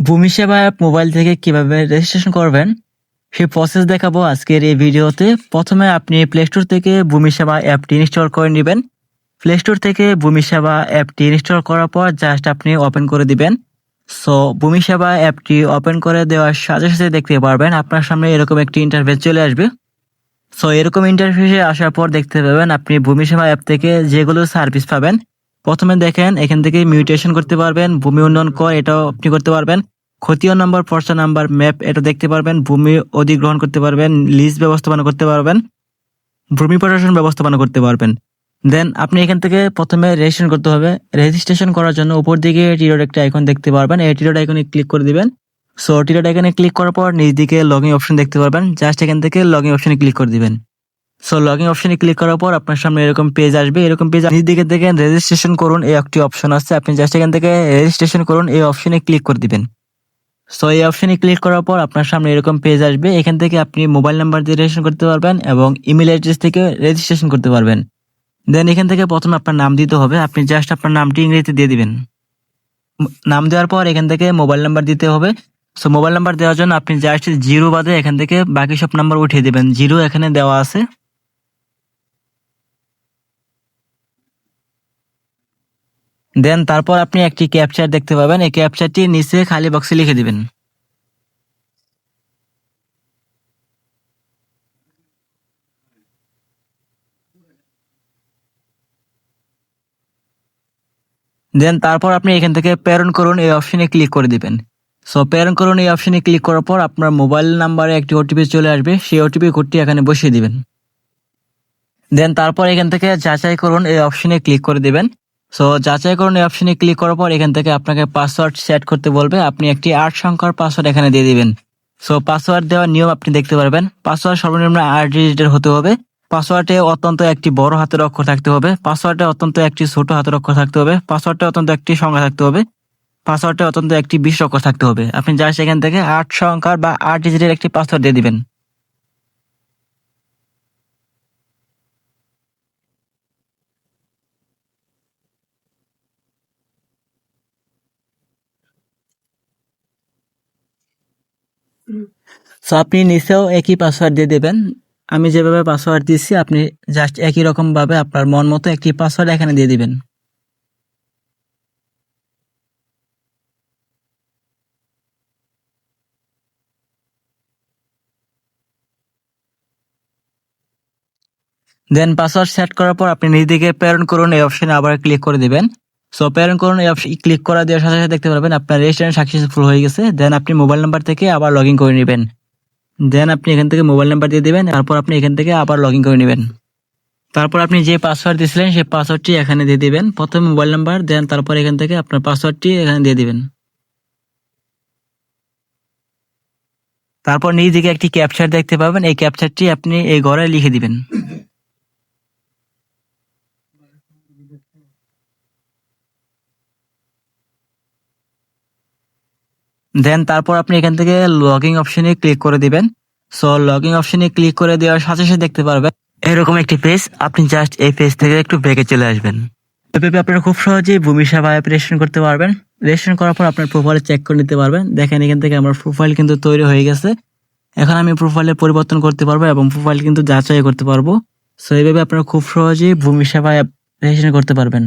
ভূমি সেবা app mobile থেকে কীভাবে রেজিস্ট্রেশন করবেন, সেই প্রসেস দেখাবো আজকের এই ভিডিওতে। প্রথমে আপনি প্লে স্টোর থেকে ভূমি সেবা অ্যাপটি ইনস্টল করে নেবেন। প্লে স্টোর থেকে ভূমি সেবা অ্যাপটি ইনস্টল করার পর জাস্ট আপনি ওপেন করে দিবেন। সো ভূমি সেবা অ্যাপটি ওপেন করে দেওয়ার সাথে সাথে দেখতে পারবেন আপনার সামনে এরকম একটি ইন্টারফেস চলে আসবে। সো এরকম ইন্টারফেসে আসার পর দেখতে পাবেন আপনি ভূমি সেবা অ্যাপ থেকে যেগুলো সার্ভিস পাবেন প্রথমে দেখেন, এখান থেকে মিউটেশন করতে পারবেন, ভূমি উন্নয়ন কর এটাও আপনি করতে পারবেন। খতীয় নাম্বার পর্চা নাম্বার ম্যাপ এটা দেখতে পারবেন, ভূমি অধিগ্রহণ করতে পারবেন লিজ ব্যবস্থাপনা করতে পারবেন, ভূমি প্রশাসন ব্যবস্থাপনা করতে পারবেন। দেন আপনি এখান থেকে প্রথমে রেজিস্ট্রেশন করতে হবে। রেজিস্ট্রেশন করার জন্য উপর দিকে টিরোড একটা আইকন দেখতে পারবেন। এই টিরোড আইকনে ক্লিক করে দিবেন। সো টিরোড আইকনে ক্লিক করার পর নিচ দিকে লগইন অপশন দেখতে পারবেন। জাস্ট এখান থেকে লগইন অপশনে ক্লিক করে দিবেন। সো লগইন অপশনে ক্লিক করার পর আপনার সামনে এরকম পেজ আসবে। এরকম পেজ নিচ দিকে দেখেন রেজিস্ট্রেশন করুন, এই একটি অপশন আছে। আপনি জাস্ট এখান থেকে রেজিস্ট্রেশন করুন, এই অপশনে ক্লিক করে দিবেন। সো এই অপশনে ক্লিক করার পর আপনার সামনে এরকম পেজ আসবে। এখান থেকে আপনি মোবাইল নাম্বার দিয়ে রেজিস্ট্রেশন করতে পারবেন এবং ইমেল অ্যাড্রেস থেকে রেজিস্ট্রেশন করতে পারবেন। দেন এখান থেকে প্রথমে আপনার নাম দিতে হবে। আপনি জাস্ট আপনার নামটি ইংরেজিতে দিয়ে দিবেন। নাম দেওয়ার পর এখান থেকে মোবাইল নাম্বার দিতে হবে। সো মোবাইল নাম্বার দেওয়ার জন্য আপনি জাস্ট জিরো বাদে এখান থেকে বাকি সব নাম্বার উঠিয়ে দেবেন। জিরো এখানে দেওয়া আছে। দেন তারপর আপনি একটি ক্যাপচার দেখতে পাবেন। এই ক্যাপচারটি নিচে খালি বক্সে লিখে দিবেন। দেন তারপর আপনি এখান থেকে প্রেরণ করুন, এই অপশনে ক্লিক করে দিবেন। সো প্রেরণ করুন, এই অপশনে ক্লিক করার পর আপনার মোবাইল নাম্বারে একটি ওটিপি চলে আসবে। সেই ওটিপি কোডটি এখানে বসিয়ে দিবেন। দেন তারপর এখান থেকে যাচাই করুন, এই অপশনে ক্লিক করে দিবেন। সো যাচাই করুন এই অপশনে ক্লিক করার পর এখান থেকে আপনাকে পাসওয়ার্ড সেট করতে বলবে। আপনি একটি আট সংখ্যার পাসওয়ার্ড এখানে দিয়ে দিবেন। সো পাসওয়ার্ড দেওয়ার নিয়ম আপনি দেখতে পারবেন। পাসওয়ার্ড সর্বনিম্ন আট ডিজিটের হতে হবে। পাসওয়ার্ডে অত্যন্ত একটি বড় হাতের অক্ষর থাকতে হবে। পাসওয়ার্ডে অত্যন্ত একটি ছোট হাতের অক্ষর থাকতে হবে। পাসওয়ার্ডে অত্যন্ত একটি সংখ্যা থাকতে হবে। পাসওয়ার্ডে অত্যন্ত একটি বিশ অক্ষর থাকতে হবে। আপনি জাস্ট এখান থেকে আট সংখ্যার বা আট ডিজিটের একটি পাসওয়ার্ড দিয়ে দিবেন। সো আপনি নিচেও একই পাসওয়ার্ড দিয়ে দেবেন। আমি যেভাবে পাসওয়ার্ড দিচ্ছি আপনি জাস্ট একই রকম ভাবে আপনার মন মতো একটি পাসওয়ার্ড এখানে দিয়ে দিবেন। দেন পাসওয়ার্ড সেট করার পর আপনি নিজেকে প্রেরণ করুন, এই অপশনে আবার ক্লিক করে দিবেন। সো প্রেরণ করুন, এই ক্লিক করা দেওয়ার সাথে সাথে দেখতে পারবেন আপনার রেজিস্ট্রেশন সাকসেসফুল হয়ে গেছে। দেন আপনি মোবাইল নাম্বার থেকে আবার লগ ইন করে নেবেন। দেন আপনি এখান থেকে মোবাইল নাম্বার দিয়ে দিবেন, তারপর আপনি এখান থেকে আবার লগ ইন করে নেবেন। তারপর আপনি যে পাসওয়ার্ড দিয়েছিলেন, সেই পাসওয়ার্ডটি এখানে দিয়ে দিবেন। প্রথমে মোবাইল নাম্বার দেন তারপর এখান থেকে আপনার পাসওয়ার্ডটি এখানে দিয়ে দিবেন। তারপর নিজ দিকে একটি ক্যাপচার দেখতে পাবেন। এই ক্যাপচারটি আপনি এই ঘরে লিখে দিবেন। দেন তারপর আপনি এখান থেকে লগইন অপশনে ক্লিক করে দিবেন। সো লগইন অপশনে ক্লিক করে দেওয়ার সাথে সাথে দেখতে পারবেন, এরকম একটি পেজ আপনি জাস্ট এই পেজ থেকে একটু ব্রেকে চলে আসবেন। এভাবে আপনারা খুব সহজেই ভূমি সেবা অ্যাপ রেজিস্ট্রেশন করতে পারবেন। রেজিস্ট্রেশন করার পর আপনার প্রোফাইলে চেক করে নিতে পারবেন। দেখেন এখান থেকে আমার প্রোফাইল কিন্তু তৈরি হয়ে গেছে। এখন আমি প্রোফাইলে পরিবর্তন করতে পারব এবং প্রোফাইল কিন্তু যাচাই করতে পারব। সো এইভাবে আপনারা খুব সহজেই ভূমি সেবা অ্যাপ রেজিস্ট্রেশন করতে পারবেন।